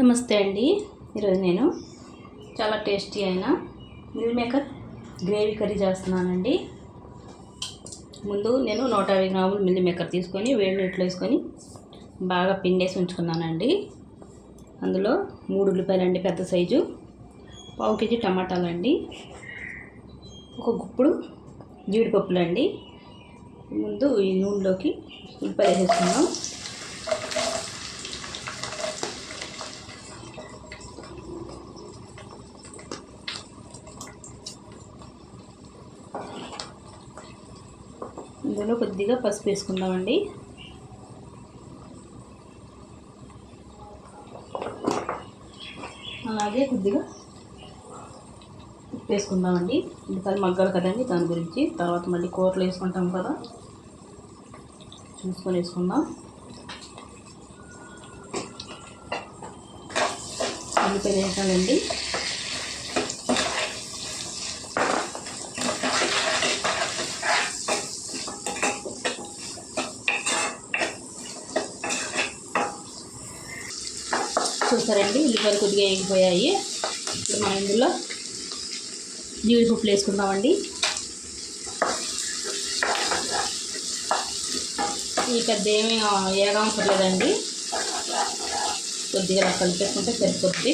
నమస్తే అండి. ఈరోజు నేను చాలా టేస్టీ అయిన మిల్ మేకర్ గ్రేవీ కర్రీ చేస్తున్నానండి. ముందు నేను నూట యాభై గ్రాములు మిల్ మేకర్ తీసుకొని వేడి నీటిలో వేసుకొని బాగా పిండేసి ఉంచుకున్నానండి. అందులో మూడు ఉల్లిపాయలండి పెద్ద సైజు పావు కేజీ టమాటాలు అండి ఒక గుప్పుడు జీడిపప్పులు అండి ముందు ఈ నూనెలోకి ఉల్లిపాయలు వేసేసుకుందాం. ఇందులో కొద్దిగా పసుపు వేసుకుందామండి. అలాగే కొద్దిగా ఉప్పు వేసుకుందామండి. ఉల్లిపాయలు మగ్గాలి కదండి దాని గురించి. తర్వాత మళ్ళీ కూరలు వేసుకుంటాం కదా. చూసుకొని వేసుకుందాం. ఉల్లిపాయలు వేసానండి. చూసారండి ఉల్లిపాయలు కొద్దిగా వేగిపోయాయి ఇప్పుడు మనం ఇందులో జీడిపప్పులు వేసుకుందామండి. ఈ పెద్ద ఏమీ ఏగవసర్లేదండి కొద్దిగా కలిపేసుకుంటే సరిపోద్ది.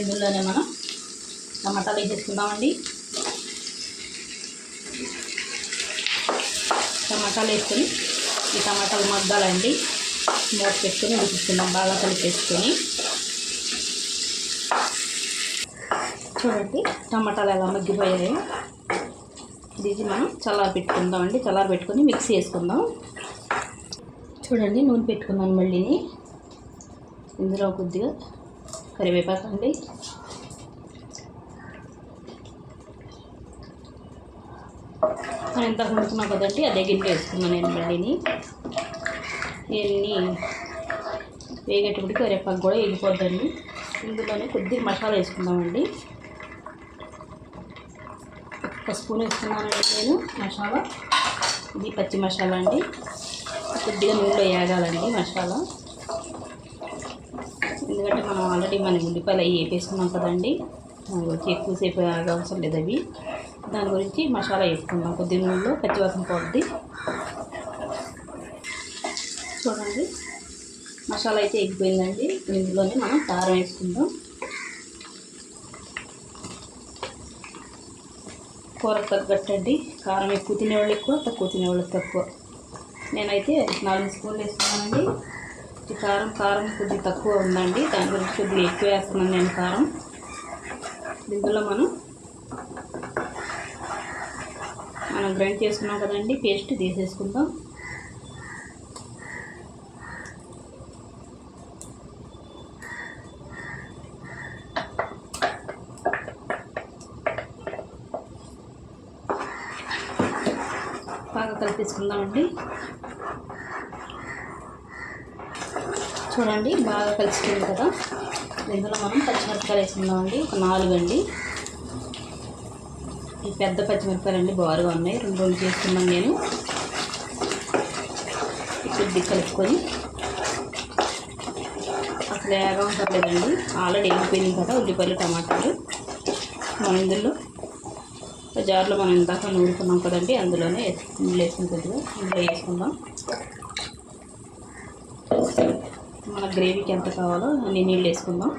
ఇందులోనే మనం టమాటాలు వేసేసుకుందామండి. టమాటాలు వేసుకొని ఈ టమాటాలు మగ్గాలండి. మూత పెట్టుకొని ఉడికిస్తున్నాం బాగా కలిపేసుకొని. చూడండి టమాటాలు ఎలా మగ్గిపోయాయి. ఇది మనం చల్లారి పెట్టుకుందామండి. చల్లారి పెట్టుకొని మిక్సీ వేసుకుందాం. చూడండి నూనె పెట్టుకున్నాను మళ్ళీని. ఇందులో కొద్దిగా కరివేపాకు అండి. మనం ఎంత వండుతున్నాం కదండి అదే గిన్నె వేసుకున్నాను నేను మళ్ళీని. ఇవన్నీ వేగేటప్పటికి కరివేపాకు కూడా వేగిపోద్దండి. ఇందులోనే కొద్దిగా మసాలా వేసుకుందామండి. ఒక స్పూన్ వేసుకున్నానండి నేను మసాలా. ఇది పచ్చి మసాలా అండి. కొద్దిగా నూనెలో వేగాలండి మసాలా. ఎందుకంటే మనం ఆల్రెడీ మన ఉల్లిపాయలు అవి వేపేసుకున్నాం కదండి. మనకి వచ్చి ఎక్కువసేపు అవసరం లేదు అవి. దాని గురించి మసాలా వేసుకుందాం. కొద్ది నూనెలో పచ్చివాసన పోద్ది. చూడండి. మసాలా అయితే ఎగ్గిపోయిందండి ఇందులోనే మనం కారం వేసుకుందాం. కూరకు తగ్గట్టండి. కారం ఎక్కువ తినేవాళ్ళు ఎక్కువ తక్కువ తినేవాళ్ళు తక్కువ. నేనైతే నాలుగు స్పూన్లు వేసుకున్నానండి. ఈ కారం కారం కొద్దిగా తక్కువ ఉందండి. దాని గురించి కొద్దిగా ఎక్కువ వేస్తున్నాను నేను కారం. ఇందులో మనం మనం గ్రైండ్ చేసుకున్నాం కదండి. పేస్ట్ తీసేసుకుందాం బాగా కలిపేసుకుందామండి చూడండి బాగా కలిసిపోయింది కదా. ఇందులో మనం పచ్చిమిరపకాయలు వేసుకుందామండి. ఒక నాలుగు అండి ఈ పెద్ద పచ్చిమిరపకాయలు అండి బారుగా ఉన్నాయి. రెండు రోజులు చేసుకున్నాను నేను. కొద్ది కలుపుకొని అసలు ఏగా కదండి ఆల్రెడీ వెళ్ళిపోయింది కదా ఉల్లిపాయలు టమాటాలు. మనం ఇందులో జార్లో మనం ఇందాక నూరుకున్నాం కదండి అందులోనే నీళ్ళు వేసుకుని కొద్దిగా ఇందులో వేసుకుందాం. మన గ్రేవీకి ఎంత కావాలో అన్ని నీళ్ళు వేసుకుందాం.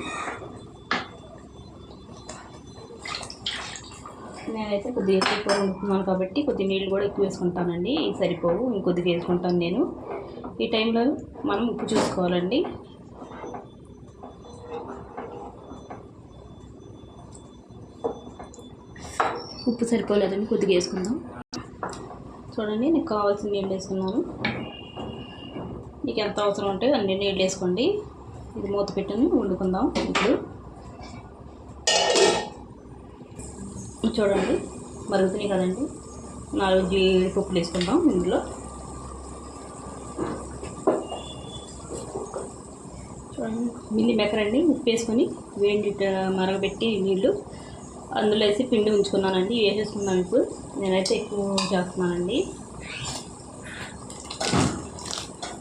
నేనైతే కొద్దిగా ఎక్కువ కూర కాబట్టి కొద్ది నీళ్ళు కూడా ఎక్కువ వేసుకుంటానండి సరిపోవు ఇంకొద్దిగా వేసుకుంటాను నేను. ఈ టైంలో మనం ఉప్పు చూసుకోవాలండి. ఉప్పు సరిపోలేదని కొద్దిగా వేసుకుందాం. చూడండి నీకు కావాల్సిన నీళ్ళు వేసుకున్నాను. మీకు ఎంత అవసరం ఉంటే అన్ని నీళ్ళు వేసుకోండి. ఇది మూత పెట్టుని వండుకుందాం ఇప్పుడు. చూడండి మరుగుతున్నాయి కదండి. నాలుగు జీడిపప్పులు వేసుకుందాం ఇందులో. చూడండి మిల్లి మెకరండి ఉప్పు వేసుకొని వేడి మరగబెట్టి నీళ్ళు అందులో వేసి పిండి ఉంచుకున్నానండి. వేసేసుకున్నాను ఇప్పుడు? నేనైతే ఎక్కువ చేస్తున్నానండి.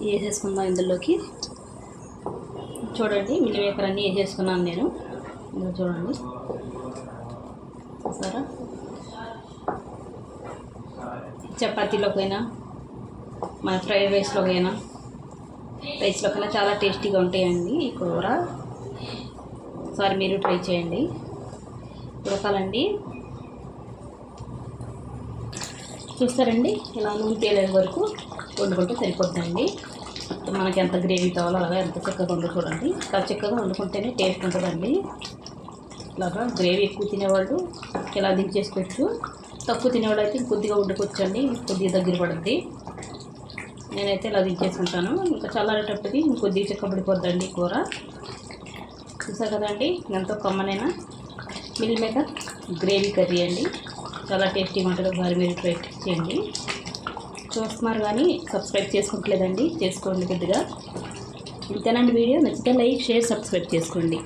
వేసేసుకుందాం ఇందులోకి? చూడండి మిల్లి మేకర్ అన్నీ వేసేసుకున్నాను నేను? ఇందులో చూడండి. చూసారా? చపాతీలోకైనా మన ఫ్రైడ్ రైస్లోకైనా రైస్లోకైనా చాలా టేస్టీగా ఉంటాయండి ఈ కూర. ఒకసారి మీరు ట్రై చేయండి. ఉడకాలండి చూస్తారండి ఇలా నూనె తేలే వరకు వండుకుంటే సరిపోతుందండి. మనకి ఎంత గ్రేవీ కావాలో అలాగా ఎంత చక్కగా వండు చాలా చక్కగా వండుకుంటేనే టేస్ట్ ఉంటుందండి. ఇలాగా గ్రేవీ ఎక్కువ తినేవాళ్ళు ఇలా దించేసుకోవచ్చు. తక్కువ తినేవాళ్ళు అయితే కొద్దిగా వండుకోవచ్చు అండి కొద్దిగా దగ్గర పడుద్ది నేనైతే ఇలా దించేసుకుంటాను. ఇంకా చల్లారేటప్పటికి ఇంకొద్దిగా చిక్కబడిపోద్దండి కూర. చూసా కదండి ఎంతో కమ్మనైనా మిల్ మేకర్ గ్రేవీ కర్రీ అండి. చాలా టేస్టీగా ఉంటుంది ఒకసారి మీరు ట్రై చేయండి చూస్తున్నారు కానీ సబ్స్క్రైబ్ చేసుకోవట్లేదండి. చేసుకోండి కొద్దిగా. ఇంతేనండి వీడియో. నచ్చితే లైక్ షేర్ సబ్స్క్రైబ్ చేసుకోండి.